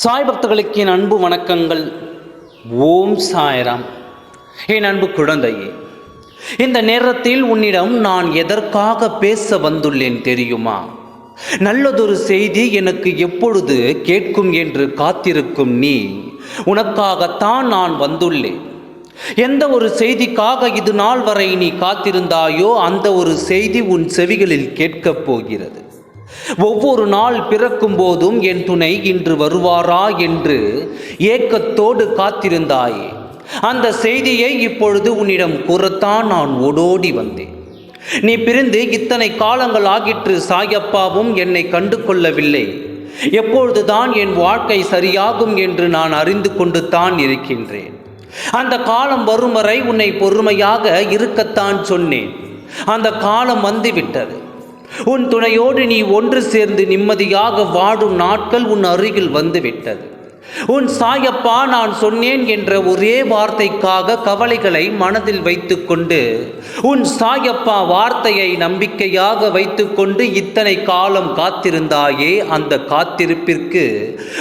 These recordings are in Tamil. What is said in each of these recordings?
சாய் பக்தர்களுக்கு என் அன்பு வணக்கங்கள். ஓம் சாய்ராம். என் அன்பு குழந்தையே இந்த நேரத்தில் உன்னிடம் நான் எதற்காக பேச வந்துள்ளேன் தெரியுமா? நல்லதொரு செய்தி எனக்கு எப்பொழுது கேட்கும் என்று காத்திருக்கும் நீ உனக்காகத்தான் நான் வந்துள்ளேன். எந்த ஒரு செய்திக்காக இது நாள் வரை நீ காத்திருந்தாயோ அந்த ஒரு செய்தி உன் செவிகளில் கேட்கப் போகிறது. ஒவ்வொரு நாள் பிறக்கும் போதும் என் துணை இன்று வருவாரா என்று ஏக்கத்தோடு காத்திருந்தாய். அந்த செய்தியை இப்பொழுது உன்னிடம் கூறத்தான் நான் ஓடோடி வந்தேன். நீ பிரிந்து இத்தனை காலங்கள் ஆகிற்று சாயப்பாவும் என்னை கண்டு கொள்ளவில்லை எப்பொழுதுதான் என் வாழ்க்கை சரியாகும் என்று நான் அறிந்து கொண்டு தான் இருக்கின்றேன். அந்த காலம் வரும் வரை உன்னை பொறுமையாக இருக்கத்தான் சொன்னேன். அந்த காலம் வந்துவிட்டது. உன் துணையோடு நீ ஒன்று சேர்ந்து நிம்மதியாக வாடும் நாட்கள் உன் அருகில் வந்துவிட்டது. உன் சாயப்பா நான் சொன்னேன் என்ற ஒரே வார்த்தைக்காக கவலைகளை மனதில் வைத்துக்கொண்டு உன் சாயப்பா வார்த்தையை நம்பிக்கையாக வைத்துக்கொண்டு இத்தனை காலம் காத்திருந்தாயே அந்த காத்திருப்பிற்கு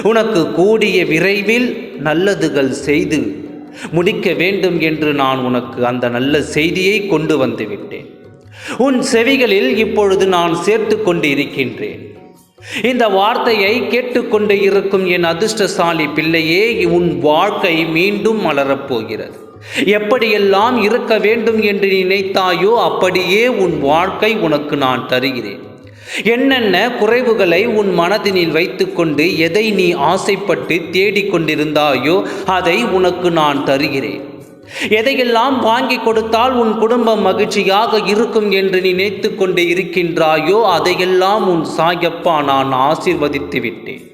உனக்கு கூடிய விரைவில் நல்லதுகள் செய்து முடிக்க வேண்டும் என்று நான் உனக்கு அந்த நல்ல செய்தியை கொண்டு வந்துவிட்டேன் உன் செவிகளில் இப்பொழுது நான் சேர்த்து கொண்டு இருக்கின்றேன் இந்த வார்த்தையை கேட்டுக்கொண்டு இருக்கும் என் அதிர்ஷ்டசாலி பிள்ளையே உன் வாழ்க்கை மீண்டும் மலரப்போகிறது. எப்படியெல்லாம் இருக்க வேண்டும் என்று நினைத்தாயோ அப்படியே உன் வாழ்க்கை உனக்கு நான் தருகிறேன். என்னென்ன குறைவுகளை உன் மனதினில் வைத்துக்கொண்டு எதை நீ ஆசைப்பட்டு தேடிக்கொண்டிருந்தாயோ அதை உனக்கு நான் தருகிறேன். எதையெல்லாம் வாங்கி கொடுத்தால் உன் குடும்பம் மகிழ்ச்சியாக இருக்கும் என்று நினைத்து கொண்டு இருக்கின்றாயோ அதையெல்லாம் உன் சாயப்பா நான் ஆசிர்வதித்து விட்டேன்.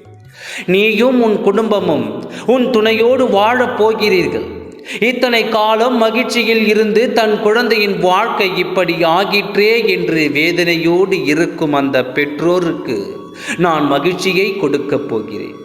நீயும் உன் குடும்பமும் உன் துணையோடு வாழப் போகிறீர்கள். இத்தனை காலம் மகிழ்ச்சியில் இருந்து தன் குழந்தையின் வாழ்க்கை இப்படி ஆகிற்றே என்று வேதனையோடு இருக்கும் அந்த பெற்றோருக்கு நான் மகிழ்ச்சியை கொடுக்கப் போகிறேன்.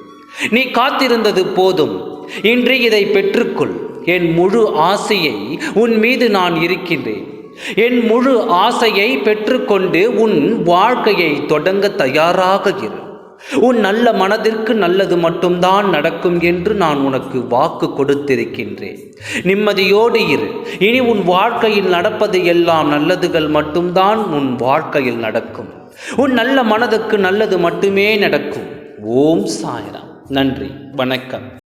நீ காத்திருந்தது போதும். இன்று இதை பெற்றுக்கொள். என் முழு ஆசையை உன் மீது நான் இருக்கின்றேன். என் முழு ஆசையை பெற்றுக்கொண்டு உன் வாழ்க்கையை தொடங்க தயாராக இரு. உன் நல்ல மனதிற்கு நல்லது மட்டும்தான் நடக்கும் என்று நான் உனக்கு வாக்கு கொடுத்திருக்கின்றேன். நிம்மதியோடு இரு. இனி உன் வாழ்க்கையில் நடப்பது எல்லாம் நல்லதுகள் மட்டும்தான் உன் வாழ்க்கையில் நடக்கும். உன் நல்ல மனதுக்கு நல்லது மட்டுமே நடக்கும். ஓம் சாய்ராம். நன்றி. வணக்கம்.